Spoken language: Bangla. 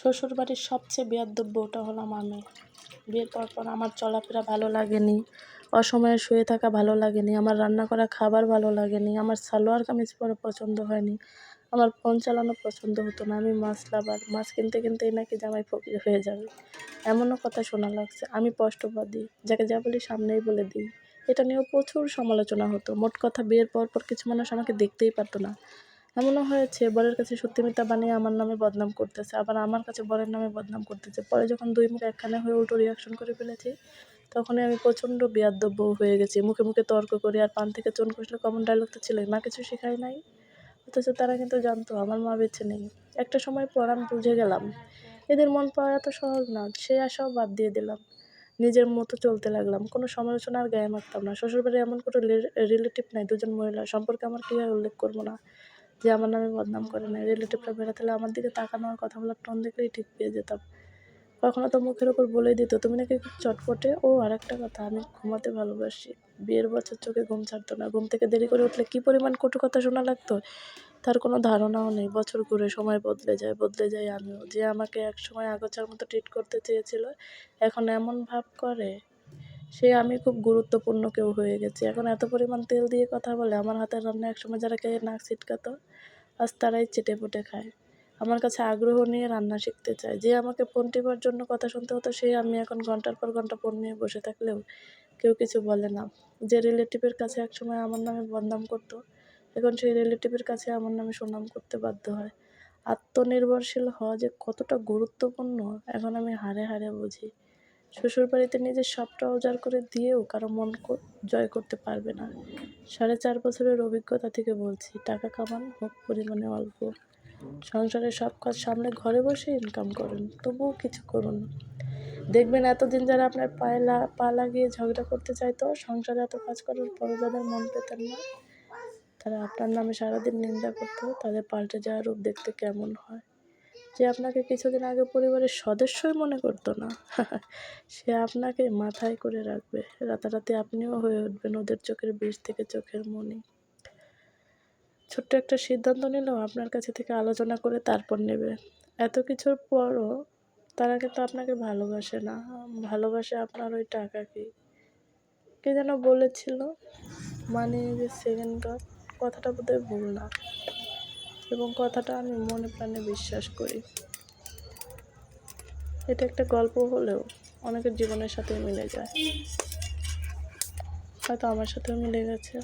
শ্বশুর বাড়ির সবচেয়ে বেয়াদ্দব্য ওটা হলো আমার মেয়ে। বিয়ের পর পর আমার চলাফেরা ভালো লাগেনি, অসময়ে শুয়ে থাকা ভালো লাগেনি, আমার রান্না করা খাবার ভালো লাগেনি, আমার সালোয়ার কামিজ পরে পছন্দ হয়নি, আমার ফোন চালানো পছন্দ হতো না, আমি মাছ লাভার, মাছ কিনতে কিনতেই নাকি জামাই ফকির হয়ে যাবে। এমনও কথা শোনা লাগছে, আমি স্পষ্টবাদী, যাকে যা বলি সামনেই বলে দিই। এটা নিয়েও প্রচুর সমালোচনা হতো, মোট কথা বিয়ের পর পর কিছু মানুষ আমাকে দেখতেই পারতো না। এমনও হয়েছে, বরের কাছে সত্যি মিথ্যা বানিয়ে আমার নামে বদনাম করতেছে, আবার আমার কাছে বরের নামে বদনাম করতেছে। পরে যখন দুই মুখ একখানে হয়ে উল্টো রিয়াকশন করে ফেলেছি, তখনই আমি প্রচণ্ড বেয়াদ্দব্য হয়ে গেছি। মুখে মুখে তর্ক করি, আর পান থেকে চুন কষলে কমন ডায়লগ তো ছিলই। মা কিছু শেখায় নাই, অথচ তারা কিন্তু জানতো, আমার মা বেছে নেই। একটা সময় পর আমি বুঝে গেলাম, এদের মন পাওয়া এত সহজ না সে আশাও বাদ দিয়ে দিলাম। নিজের মতো চলতে লাগলাম, কোনো সমালোচনা আর গায়ে মারতাম না। শ্বশুরবাড়ি এমন কোনো রিলেটিভ নাই, দুজন মহিলা। সম্পর্কে আমার কী হয় উল্লেখ করব না। যে আমার নামে বদনাম করে না রিলেটিভরা বেড়াতে আমার দিকে তাকানো আর কথা বলার টোন দেখলেই ঠিক পেয়ে যেতাম। কখনো তো মুখের ওপর বলেই দিত, তুমি নাকি খুব চটপটে? ও আর একটা কথা, আমি ঘুমাতে ভালোবাসি, বিয়ের বছর চোখে ঘুম ছাড়তো না, ঘুম থেকে দেরি করে উঠলে কী পরিমাণ কটু কথা শোনা লাগতো? তার কোনো ধারণাও নেই, বছর ঘুরে সময় বদলে যায় বদলে যায় আমিও। যে আমাকে এক সময় আগোচার মতো ট্রিট করতে চেয়েছিল, এখন এমন ভাব করে। সে আমি খুব গুরুত্বপূর্ণ কেউ হয়ে গেছি। এখন এত পরিমাণ তেল দিয়ে কথা বলে, আমার হাতের রান্না একসময় যারা খেয়ে নাক ছিটকাতো, আজ তারাই চেটে পুটে খায়। আমার কাছে আগ্রহ নিয়ে রান্না শিখতে চায়। যে আমাকে ফোন টিপার জন্য কথা শুনতে হতো সেই আমি এখন ঘণ্টার পর ঘণ্টা ফোন নিয়ে বসে থাকলেও কেউ কিছু বলে না। যে রিলেটিভের কাছে একসময় আমার নামে বদনাম করতো, এখন সেই রিলেটিভের কাছে আমার নামে সুনাম করতে বাধ্য হয়। আত্মনির্ভরশীল হওয়া যে কতটা গুরুত্বপূর্ণ, এখন আমি হারে হারে বুঝি। শ্বশুরবাড়িতে নিজের সবটা উজাড় করে দিয়েও কারও মন জয় করতে পারবে না। সাড়ে চার বছরের অভিজ্ঞতা থেকে বলছি, টাকা কামান, হোক পরিমাণে অল্প। সংসারের সব কাজ সামনে ঘরে বসে ইনকাম করুন, তবুও কিছু করুন। দেখবেন এতদিন যারা আপনার পায়ে পা লাগিয়ে ঝগড়া করতে চাইতো, সংসারে এত কাজ করার পরও যাদের মন পেতেন না, তারা আপনার নামে সারাদিন নিন্দা করতো, তাদের পাল্টে যাওয়ার রূপ দেখতে কেমন হয়? যে আপনাকে কিছুদিন আগে পরিবারের সদস্যই মনে করতো না। সে আপনাকে মাথায় করে রাখবে। রাতারাতি আপনিও হয়ে উঠবেন ওদের চোখের বিষ থেকে চোখের মনি। ছোট্ট একটা সিদ্ধান্ত নিলেও আপনার কাছে থেকে আলোচনা করে তারপর নেবে। এত কিছুর পরও তারা কিন্তু আপনাকে ভালোবাসে না। ভালোবাসে আপনার ওই টাকাকে কে? যেন বলেছিল মানে যে সেকেন্ড কথাটা বোধহয় ভুল না। এবং কথাটা আমি মনে প্রাণে বিশ্বাস করি। এটা একটা গল্প হলেও অনেকের জীবনের সাথে মিলে যায়। হয়তো আমার সাথেও মিলে গেছে।